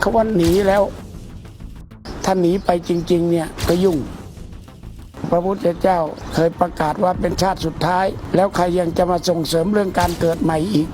เขาว่าหนีแล้ว ถ้าหนีไปจริง ๆ เนี่ยก็ยุ่ง พระพุทธเจ้าเคยประกาศว่าเป็นชาติสุดท้าย แล้วใครยังจะมาส่งเสริมเรื่องการเกิดใหม่อีก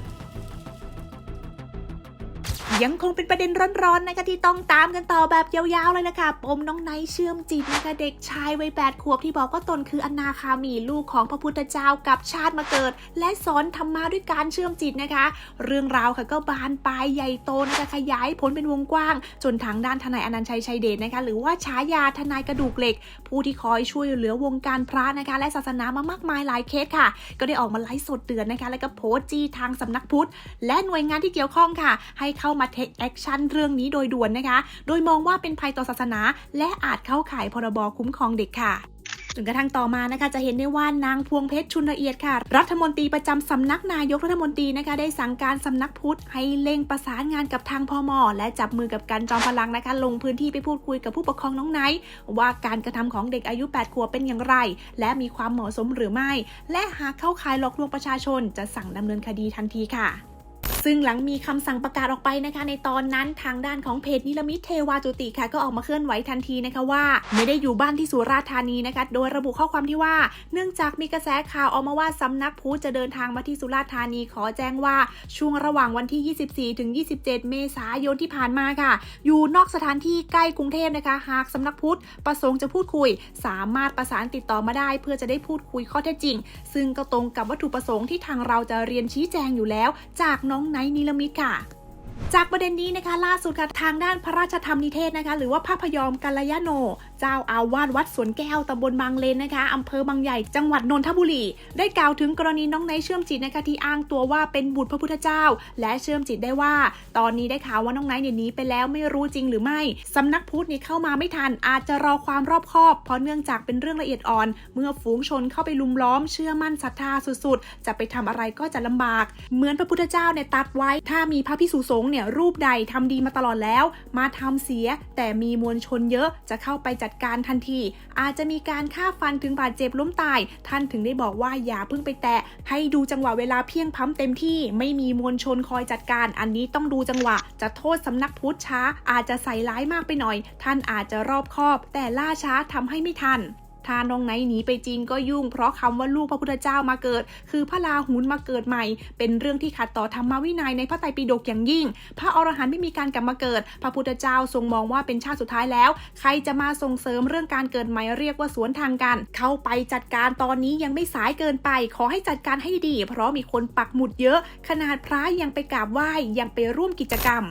ยังคงเป็นประเด็นร้อนๆนะคะที่ต้องตามกันต่อแบบยาวๆเลยนะคะปมน้องไนท์เชื่อมจิตนะคะเด็กชายวัยแปดขวบที่บอกว่าตนคืออนาคามีลูกของพระพุทธเจ้ากับชาติมาเกิด และสอนธรรมะด้วยการเชื่อมจิตนะคะ เรื่องราวค่ะก็บานปลายใหญ่โตนะคะขยายผลเป็นวงกว้าง จนทางด้านทนายอนันต์ชัยชัยเดชนะคะ หรือว่าฉายาทนายกระดูกเหล็ก ผู้ที่คอยช่วยเหลือวงการพระนะคะ และศาสนามามากมายหลายเคสค่ะ ก็ได้ออกมาไลฟ์สดเตือนนะคะ แล้วก็โพสต์จี้ทางสำนักพุทธ และหน่วยงานที่เกี่ยวข้องค่ะ ให้เข้ามาเทคแอคชั่นเรื่องนี้โดยด่วนนะคะ โดยมองว่าเป็นภัยต่อศาสนา และอาจเข้าข่ายพรบคุ้มครองเด็กค่ะจนกระทั่งต่อมานะคะจะเห็นได้ว่านางพวงเพชรชุนละเอียดค่ะ รัฐมนตรีประจำสำนักนายกรัฐมนตรีนะคะ ได้สั่งการสำนักพุทธให้เร่งประสานงานกับทางพมและจับมือกับการจอมพลังนะคะ ลงพื้นที่ไปพูดคุยกับผู้ปกครองน้องไนท์ว่าการกระทำของเด็กอายุ 8 ขวบเป็นอย่างไร และมีความเหมาะสมหรือไม่ และหากเข้าข่ายหลอกลวงประชาชน จะสั่งดำเนินคดีทันทีค่ะ ซึ่งหลังมีคำสั่งประกาศออกไปนะคะ ในตอนนั้นทางด้านของเพจนิลมิตเทวาจุติค่ะ ก็ออกมาเคลื่อนไหวทันทีนะคะว่า ไม่ได้อยู่บ้านที่สุราษฎร์ธานีนะคะ โดยระบุข้อความที่ว่า เนื่องจากมีกระแสข่าวออกมาว่าสำนักพุทธจะเดินทางมาที่สุราษฎร์ธานีขอแจ้งว่าช่วงระหว่างวันที่ 24ถึง27 เมษายนที่ผ่านมาค่ะ อยู่นอกสถานที่ใกล้กรุงเทพนะคะ หากสำนักพุทธประสงค์จะพูดคุย สามารถประสานติดต่อมาได้ เพื่อจะได้พูดคุยข้อเท็จจริง ซึ่งก็ตรงกับวัตถุประสงค์ที่ทางเราจะเรียนชี้แจงอยู่แล้ว จากน้องไนท์นิลมิตค่ะจากประเด็นนี้นะคะล่าสุดค่ะทางด้านพระราชธรรมนิเทศนะคะ หรือว่าพระพยอมกัลยาโนเจ้าอาวาสวัดสวนแก้วตำบลบางเลนนะคะอำเภอบางใหญ่จังหวัดนนทบุรี ได้กล่าวถึงกรณีน้องไนเชื่อมจิตนะคะที่อ้างตัวว่าเป็นบุตรพระพุทธเจ้า และเชื่อมจิตได้ว่า ตอนนี้ได้ข่าวว่าน้องไนเนี่ยหนีไปแล้วไม่รู้จริงหรือไม่สำนักพุทธนี่เข้ามาไม่ทัน อาจจะรอความรอบคอบ เพราะเนื่องจากเป็นเรื่องละเอียดอ่อน เมื่อฝูงชนเข้าไปลุมล้อมเชื่อมั่นศรัทธาสุดๆ จะไปทำอะไรก็จะลำบาก เหมือนพระพุทธเจ้าเนี่ยตัดไว้ ถ้ามีพระพิสุสงฆ์เนี่ยรูปใดทำดีมาตลอดแล้ว มาทำเสีย แต่มีมวลชนเยอะจะเข้าไปจัดการทันที อาจจะมีการฆ่าฟันถึงบาดเจ็บล้มตาย ท่านถึงได้บอกว่าอย่าเพิ่งไปแตะ ให้ดูจังหวะเวลาเพียงพั้มเต็มที่ ไม่มีมวลชนคอยจัดการ อันนี้ต้องดูจังหวะ จะโทษสำนักพุทธช้า อาจจะใส่ร้ายมากไปหน่อย ท่านอาจจะรอบคอบ แต่ล่าช้าทำให้ไม่ทัน ถ้าน้องไนหนีไปจริงก็ยุ่ง เพราะคำว่าลูกพระพุทธเจ้ามาเกิด คือพระลาหุนมาเกิดใหม่ เป็นเรื่องที่ขัดต่อธรรมวินัยในพระไตรปิฎกอย่างยิ่ง พระอรหันต์ไม่มีการกลับมาเกิด พระพุทธเจ้าทรงมองว่าเป็นชาติสุดท้ายแล้ว ใครจะมาส่งเสริมเรื่องการเกิดใหม่เรียกว่าสวนทางกัน เข้าไปจัดการตอนนี้ยังไม่สายเกินไป ขอให้จัดการให้ดี เพราะมีคนปักหมุดเยอะ ขนาดพระยังไปกราบไหว้ยังไปร่วมกิจกรรม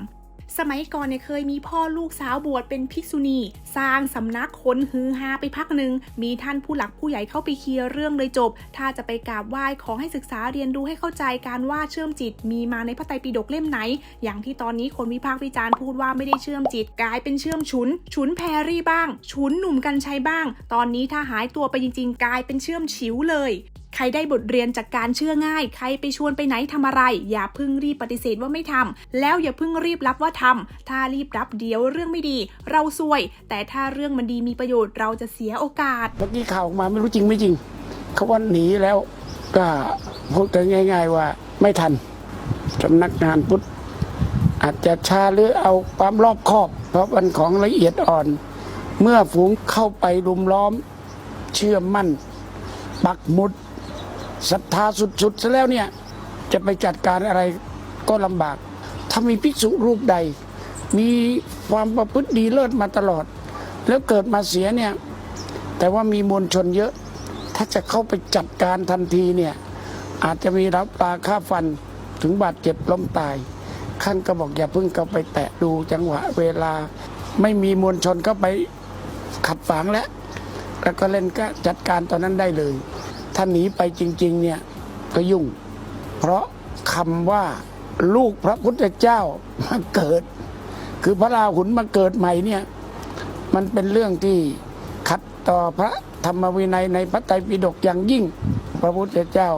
สมัยก่อนเนี่ยเคยมีพ่อลูกสาวบวชเป็นภิกษุณี สร้างสำนักคนฮือฮาไปพักหนึ่ง มีท่านผู้หลักผู้ใหญ่เข้าไปเคลียร์เรื่องเลยจบ ถ้าจะไปกราบไหว้ขอให้ศึกษาเรียนรู้ให้เข้าใจการว่าเชื่อมจิต มีมาในพระไตรปิฎกเล่มไหน อย่างที่ตอนนี้คนวิพากษ์วิจารณ์พูดว่าไม่ได้เชื่อมจิต กลายเป็นเชื่อมฉุน ฉุนแพรรี่บ้าง ฉุนหนุ่มกันชัยบ้าง ตอนนี้ถ้าหายตัวไปจริง ๆ กลายเป็นเชื่อมฉิวเลย ใครได้บทเรียนจากการเชื่อง่าย ใครไปชวนไปไหนทำอะไร อย่าเพึ่งรีบปฏิเสธว่าไม่ทำแล้วอย่าเพึ่งรีบรับว่าทำถ้ารีบรับเดี๋ยวเรื่องไม่ดี เราซวย แต่ถ้าเรื่องมันดีมีประโยชน์เราจะเสียโอกาส เมื่อกี้ข่าวออกมาไม่รู้จริงไม่จริง เขาว่าหนีแล้วก็พูดกันง่าย ๆ ว่าไม่ทันสำนักงานพุทธอาจจะช้าหรือเอาความรอบคอบ เพราะมันของละเอียดอ่อน เมื่อฝูงเข้าไปรุมล้อม เชื่อมั่น ปักมุด ศรัทธาสุดๆซะแล้วเนี่ยจะไปจัดการอะไรก็ลำบาก ถ้ามีภิกษุรูปใด มีความประพฤติดีเลิศมาตลอด แล้วเกิดมาเสียเนี่ยแต่ว่ามีมวลชนเยอะ ถ้าจะเข้าไปจัดการทันทีเนี่ยอาจจะมีรับปลาค่าฟันถึงบาดเจ็บล้มตายขั้นก็บอกอย่าเพิ่งเข้าไปแตะดูจังหวะเวลาไม่มีมวลชนเข้าไปขัดฝังแล้วแล้วก็เล่นก็จัดการตอนนั้นได้เลย ถ้าหนีไปจริง ๆ เนี่ยก็ยุ่ง เพราะคำว่าลูกพระพุทธเจ้ามาเกิด คือพระราหุลมาเกิดใหม่เนี่ยมันเป็นเรื่องที่ขัดต่อพระธรรมวินัยในพระไตรปิฎกอย่างยิ่ง พระพุทธเจ้า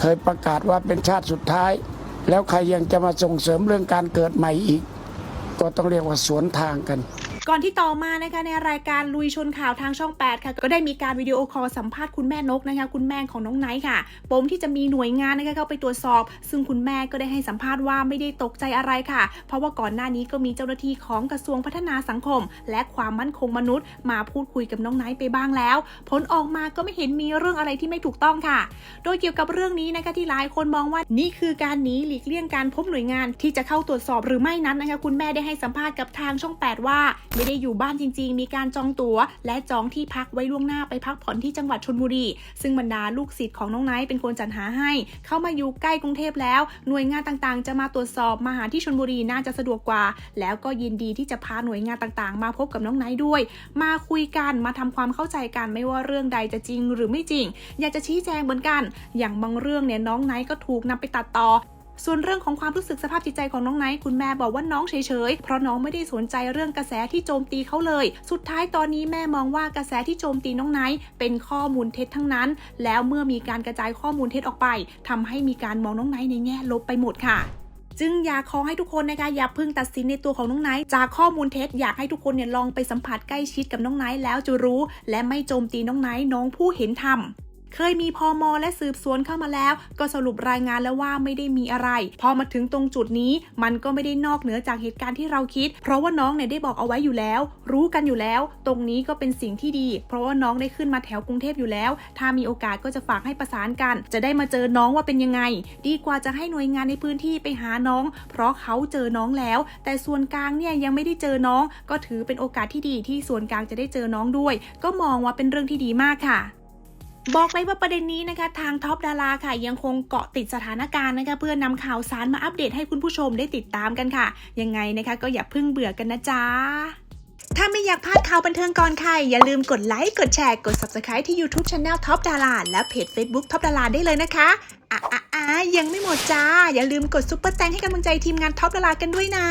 เคยประกาศว่าเป็นชาติสุดท้าย แล้วใครยังจะมาส่งเสริมเรื่องการเกิดใหม่อีก ก็ต้องเรียกว่าสวนทางกัน ก่อนที่ต่อมานะคะในรายการลุยชนข่าวทางช่อง 8 ค่ะ ก็ได้มีการวิดีโอคอลสัมภาษณ์คุณแม่นกนะคะคุณแม่ของน้องไนท์ค่ะ ปมที่จะมีหน่วยงานนะคะเข้าไปตรวจสอบ ซึ่งคุณแม่ก็ได้ให้สัมภาษณ์ว่าไม่ได้ตกใจอะไรค่ะ เพราะว่าก่อนหน้านี้ก็มีเจ้าหน้าที่ของกระทรวงพัฒนาสังคม และความมั่นคงมนุษย์ มาพูดคุยกับน้องไนท์ไปบ้างแล้ว ผลออกมาก็ไม่เห็นมีเรื่องอะไรที่ไม่ถูกต้องค่ะ โดยเกี่ยวกับเรื่องนี้นะคะที่หลายคนมองว่านี่คือการหนีหลีกเลี่ยงการพบหน่วยงานที่จะเข้าตรวจสอบหรือไม่นั้นนะคะคุณแม่ได้ให้สัมภาษณ์กับทางช่อง 8 ว่าไม่ได้อยู่บ้านจริง ๆ มีการจองตั๋ว และจองที่พักไว้ล่วงหน้าไปพักผ่อนที่จังหวัดชนบุรี ซึ่งบรรดาลูกศิษย์ของน้องไนท์เป็นคนจัดหาให้ เข้ามาอยู่ใกล้กรุงเทพแล้ว หน่วยงานต่างๆ จะมาตรวจสอบมาหาที่ชนบุรีน่าจะสะดวกกว่า แล้วก็ยินดีที่จะพาหน่วยงานต่างๆ มาพบกับน้องไนท์ด้วย มาคุยกันมาทำความเข้าใจกันไม่ว่าเรื่องใดจะจริงหรือไม่จริง อยากจะชี้แจงเหมือนกัน อย่างบางเรื่องเนี่ยน้องไนท์ก็ถูกนำไปตัดต่อ ส่วนเรื่องของความรู้สึกสภาพจิตใจของน้องไนท์คุณแม่บอกว่าน้องเฉยๆ เพราะน้องไม่ได้สนใจเรื่องกระแสที่โจมตีเขาเลย สุดท้ายตอนนี้แม่มองว่ากระแสที่โจมตีน้องไนท์เป็นข้อมูลเท็จทั้งนั้น แล้วเมื่อมีการกระจายข้อมูลเท็จออกไปทำให้มีการมองน้องไนท์ในแง่ลบไปหมดค่ะจึงอยากขอให้ทุกคนนะคะอย่าเพิ่งตัดสินในตัวของน้องไนท์จากข้อมูลเท็จอยากให้ทุกคนเนี่ยลองไปสัมผัสใกล้ชิดกับน้องไนท์แล้วจะรู้ และไม่โจมตีน้องไนท์น้องผู้เห็นธรรม เคยมีพอมอและสืบสวนเข้ามาแล้ว ก็สรุปรายงานแล้วว่าไม่ได้มีอะไร พอมาถึงตรงจุดนี้ มันก็ไม่ได้นอกเหนือจากเหตุการณ์ที่เราคิด เพราะว่าน้องเนี่ยได้บอกเอาไว้อยู่แล้ว รู้กันอยู่แล้ว ตรงนี้ก็เป็นสิ่งที่ดี เพราะว่าน้องได้ขึ้นมาแถวกรุงเทพอยู่แล้ว ถ้ามีโอกาสก็จะฝากให้ประสานกัน จะได้มาเจอน้องว่าเป็นยังไง ดีกว่าจะให้หน่วยงานในพื้นที่ไปหาน้อง เพราะเขาเจอน้องแล้ว แต่ส่วนกลางเนี่ยยังไม่ได้เจอน้อง ก็ถือเป็นโอกาสที่ดีที่ส่วนกลางจะได้เจอน้องด้วย ก็มองว่าเป็นเรื่องที่ดีมากค่ะ บอกเลยว่าประเด็นนี้นะคะ ทางท็อปดาราค่ะ ยังคงเกาะติดสถานการณ์นะคะ เพื่อนำข่าวสารมาอัปเดตให้คุณผู้ชมได้ติดตามกันค่ะ ยังไงนะคะก็อย่าเพิ่งเบื่อกันนะจ๊ะถ้าไม่อยากพลาดข่าวบันเทิงก่อนใคร อย่าลืมกดไลค์ กดแชร์ กด Subscribe ที่ YouTube Channel Top ดาราและเพจ Facebook Top ดาราได้เลยนะคะ อะอะอะยังไม่หมดจ้า อย่าลืมกดซุปเปอร์แตงให้กำลังใจทีมงานท็อปดารากันด้วยนะ